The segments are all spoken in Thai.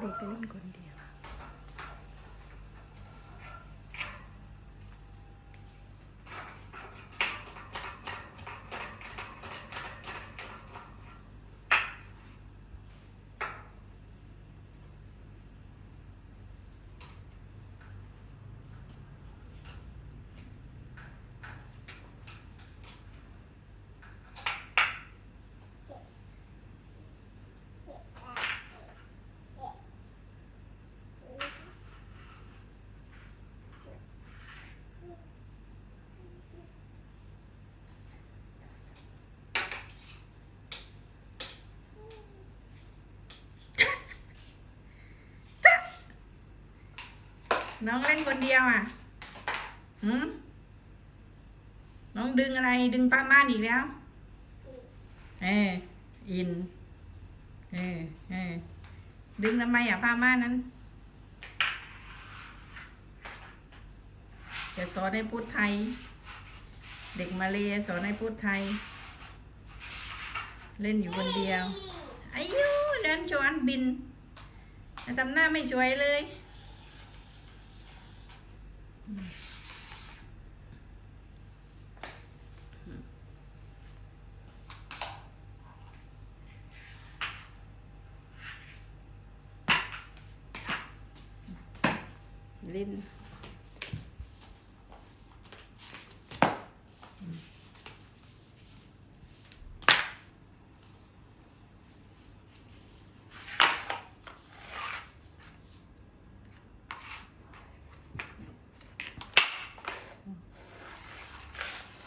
เด็กเล่ น้องเล่นคนเดียวอะหืมน้องดึงอะไรดึงป้าม่านอีกแล้ว เอออิน เออเออดึงทำไมอะผ้าม่านนั้น จะสอนให้พูดไทย เด็กมาเลยสอนให้พูดไทย เล่นอยู่คนเดียวอายุเดินชวนบินทำหน้าไม่สวยเลย ลิ้น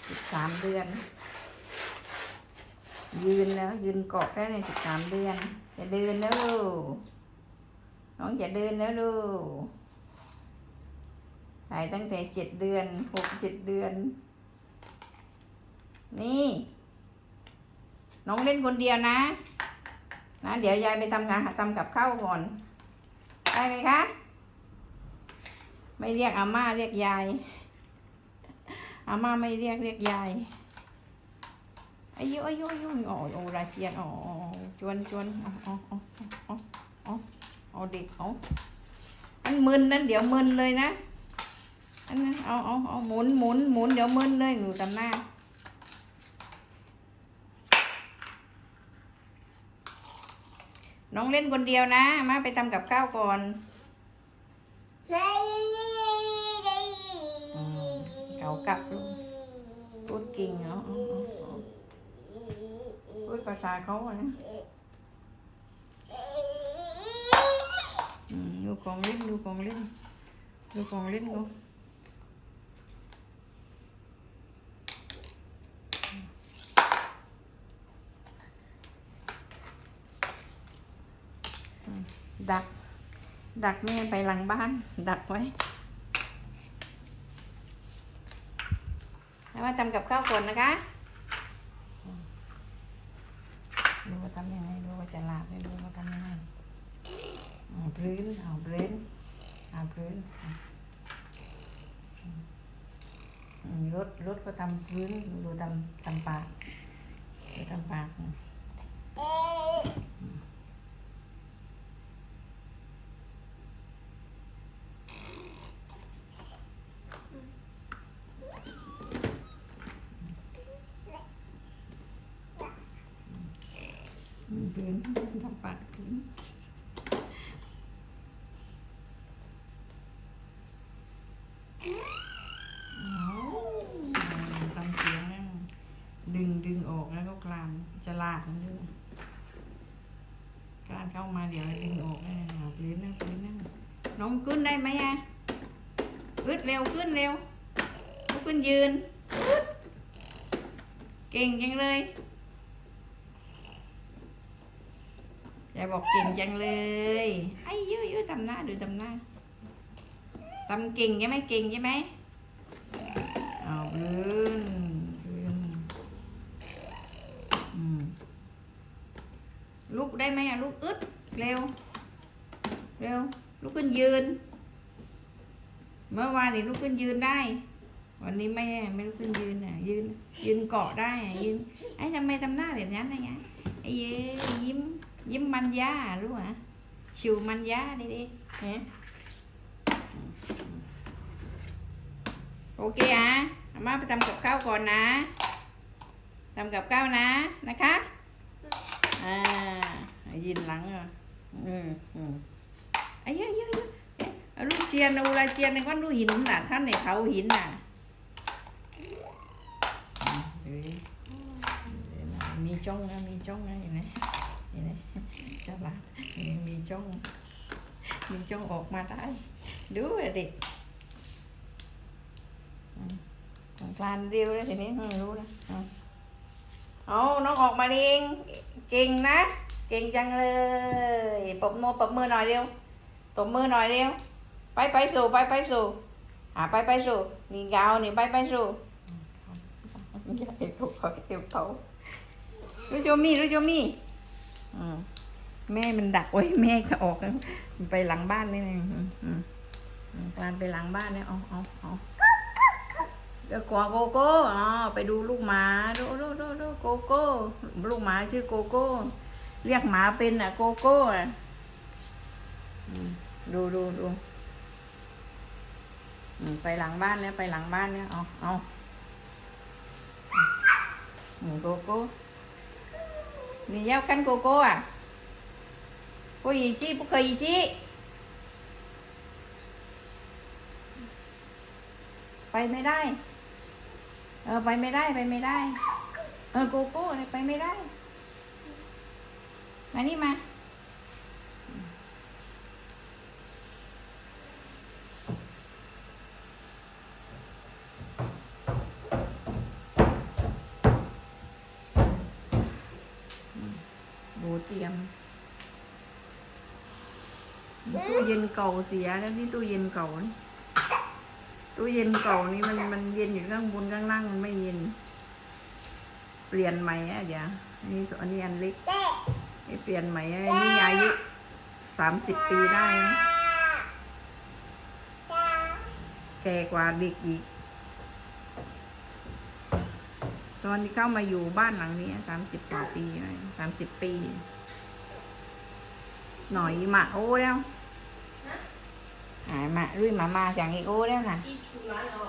สิบสามเดือน ยืนแล้วยืนเกาะได้ในสิบสามเดือนจะเดินแล้วลูกน้องจะเดินแล้วลูกถ่ายตั้งแต่เจ็ดเดือนหกเจ็ดเดือน นี่ น้องเล่นคนเดียวนะนะเดี๋ยวยายไปทำงานทำกับข้าวก่อนได้ไหมคะ ไม่เรียกอาม่าเรียกยาย อาม่าไม่เรียกเรียกยายอายุอายุอายุอ๋อโอ้ราเจียนอ๋อจวนจวนอ๋ออ๋ออ๋ออ๋ออ๋อเด็กอ๋อมันมึนนั่นเดี๋ยวมึนเลยนะอันนั้นเอาเอาเอาหมุนหมุนหมุนเดี๋ยวมึนเลยหนูจำหน้าน้องเล่นคนเดียวนะ มาไปทำกับข้าวก่อน เขากลับลูกพูดเก่งเหรออ๋ออ๋ออ๋อพูดภาษาเขาอะนะดูของเล่นดูของเล่นดูของเล่นเขาดัก ดักแม่ไปหลังบ้าน ดักไว้ แล้วมาทำกับข้าวก่อนนะคะดูว่าทำยังไงดูว่าจะลาบไม่ดูว่าทำยังไงเอาพื้นเอาพื้นเอาพื้นรถรถก็ทำพื้นดูทำทำปากดูทำปากอืมพื้ นทำปากพื้นทำเสียงนะดึงดึงออกแล้วก็กลานจะลากมันด้วยกลานเข้ามาเดี๋ยวดึงออกนะพื้นนะพื้นนะน้องขึ้นได้ไหมอะอึดเร็วขึ้นเร็วลุกขึ้นยืนอึดเก่งจังเลย ยายบอกเก่งจังเลยไอ้ยื้อยื้อทำหน้าดูทำหน้าทำเก่งใช่ไหมเก่งใช่ไหมเอาพื้นพื้นอืมลุกได้ไหมอะลุกอึดเร็ว เร็ว ลุกขึ้นยืน เมื่อวานนี่ลุกขึ้นยืนได้ วันนี้ไม่ไม่ลุกขึ้นยืนอะ ยืน ยืนเกาะได้อะยืนไอ้ทำไมทำหน้าแบบนั้นนะไงไอ้เย้ยิ้ม ยิ้มมันย่ารู้อะชิวมันยาดิดิฮะโอเคอะอาม่าไปทำกับข้าวก่อนนะทำกับข้าวนะนะคะอ่ายินหลังอะอืมอืมไอ้เยอะเยอะเยอะลูกเชียนอูลาเชียนในก้อนดูหินน่ะท่านในเขาหินน่ะมีจ้องนะมีจ้องนะเห็นไหมเห็นไหม มีมีจ้องมีจ้องออกมาได้ดูเลยเด็กอืมของกลานเดียวเลยทีนี้อืมรู้นะอืมเอาน้องออกมาเองเก่งนะ เก่งจังเลยปรบมือปรบมือหน่อยเร็วตบมือหน่อยเร็วไปไปสู่ไปไปสู่หาไปไปสู่นี่ยาวนี่ไปไปสู่อย่าเห็นเขาเห็นเขารู้จมี่รู้จมี่อืม แม่มันดักไว้แม่ก็ออกไปหลังบ้านนี่นะอืมอืมอืมกลานไปหลังบ้านเนี่ยเอาเอาเอาเดี๋ยวกว่าโกโก้อ๋อไปดูลูกหมาดูดูดูดูโกโก้ ลูกหมาชื่อโกโก้ เรียกหมาเป็นอะ โกโก้อะอืมดูดูดูอืมไปหลังบ้านแล้วไปหลังบ้านแล้วเอาเอาอืมโกโก้นี่ยาวกันโกโก้อะ โอ้ยอีซี่พวกเคยอีซี่ไปไม่ได้ เออ ไปไม่ได้ ไปไม่ได้ เออ โกโก้ไปไม่ได้ มานี่มาดูเตรียม ตู้เย็นเก่าเสียแล้วนี่ตู้เย็นเก่าตู้เย็นเก่านี่มันมันเย็นอยู่ข้างบนข้างล่างมันไม่เย็น เปลี่ยนใหม่อะเดี๋ยวนนี้ตัวอันนี้อันเล็กนี่เปลี่ยนใหม่อะนนี่อายุสามสิบปีได้นะแก่กว่าเด็กอีก ตอนที่เข้ามาอยู่บ้านหลังนี้สามสิบกว่าปีสามสิบปี หน่อยมาโอ้แล้ว หายมารุ่ยมามาจากอีโอ้แล้วนะที่ชุร้านเรา